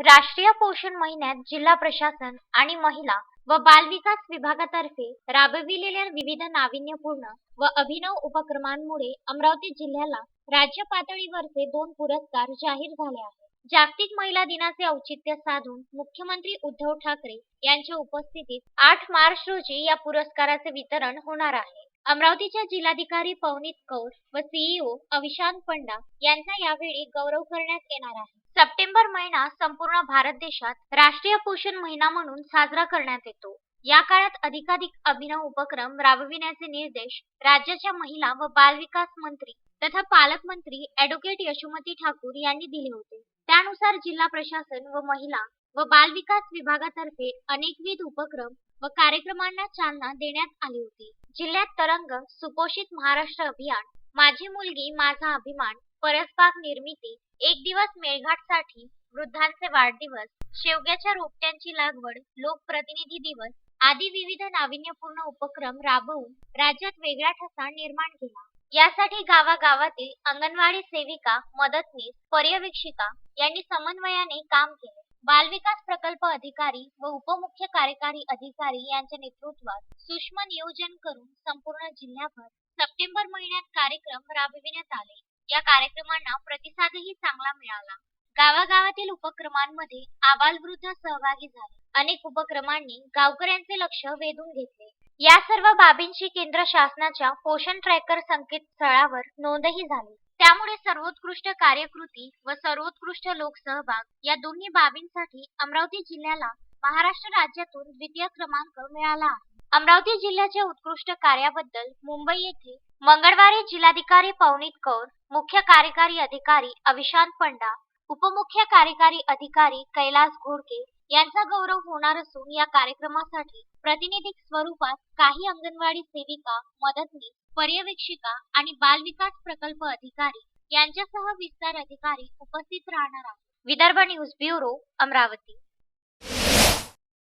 राष्ट्रीय पोषण महिन्यात जिल्हा प्रशासन आणि महिला व बालविकास विभागातर्फे राबविलेल्या विविध नाविन्यपूर्ण व अभिनव उपक्रमांमुळे अमरावती जिल्ह्याला राज्य पातळीवरचे दोन पुरस्कार जाहीर झाले आहेत. जागतिक महिला दिनाचे औचित्य साधून मुख्यमंत्री उद्धव ठाकरे यांच्या उपस्थितीत आठ मार्च रोजी या पुरस्काराचे वितरण होणार आहे. अमरावतीच्या जिल्हाधिकारी पवनीत कौर व सीईओ अविशांत पंडा यांचा यावेळी गौरव करण्यात येणार आहे. सप्टेंबर महिना संपूर्ण भारत देशात राष्ट्रीय पोषण महिना म्हणून साजरा करण्यात येतो. या काळात अधिकाधिक अभिनव उपक्रम राबविण्याचे निर्देश राज्याच्या महिला व बाल विकास मंत्री तथा पालकमंत्री ऍडव्होकेट यशोमती ठाकूर यांनी दिले होते. त्यानुसार जिल्हा प्रशासन व महिला व बाल विकास विभागातर्फे अनेकविध उपक्रम व कार्यक्रमांना चालना देण्यात आली होती. जिल्ह्यात तरंग सुपोषित महाराष्ट्र अभियान माझी मुलगी माझा अभिमान परसबाग निर्मिती एक दिवस मेळघाटसाठी वृद्धांचे वाढदिवस शेवग्याच्या रोपट्यांची लागवड लोकप्रतिनिधी दिवस आदी विविध नाविन्यपूर्ण उपक्रम राबवून राज्यात वेगळा ठसा निर्माण केला. यासाठी गावागावातील अंगणवाडी सेविका मदतनीस पर्यवेक्षिका यांनी समन्वयाने काम केले. बालविकास प्रकल्प अधिकारी व उपमुख्य कार्यकारी अधिकारी यांच्या नेतृत्वात सूक्ष्म नियोजन करून संपूर्ण जिल्ह्याभर सप्टेंबर महिन्यात कार्यक्रम राबविण्यात आले. या कार्यक्रमांना प्रतिसादही चांगला मिळाला. गावागावातील उपक्रमांमध्ये आबालवृद्ध सहभागी झाले. अनेक उपक्रमांनी गावकऱ्यांचे लक्ष वेधून घेतले. या सर्व बाबींची केंद्र शासनाच्या पोषण ट्रॅकर संकेतस्थळावर नोंदही झाली. त्यामुळे सर्वोत्कृष्ट कार्यकृती व सर्वोत्कृष्ट लोकसहभाग या दोन्ही बाबींसाठी अमरावती जिल्ह्याला महाराष्ट्र राज्यातून द्वितीय क्रमांक मिळाला आहे. अमरावती जिल्ह्याच्या उत्कृष्ट कार्याबद्दल मुंबई येथे मंगळवारी जिल्हाधिकारी पवनीत कौर मुख्य कार्यकारी अधिकारी अविशांत पंडा उपमुख्य कार्यकारी अधिकारी कैलास घोडके यांचा गौरव होणार असून या कार्यक्रमासाठी प्रतिनिधिक स्वरूपात काही अंगणवाडी सेविका मदतनीस पर्यवेक्षिका आणि बाल विकास प्रकल्प अधिकारी यांच्यासह विस्तार अधिकारी उपस्थित राहणार आहेत. Vidarbha news bureau Amravati.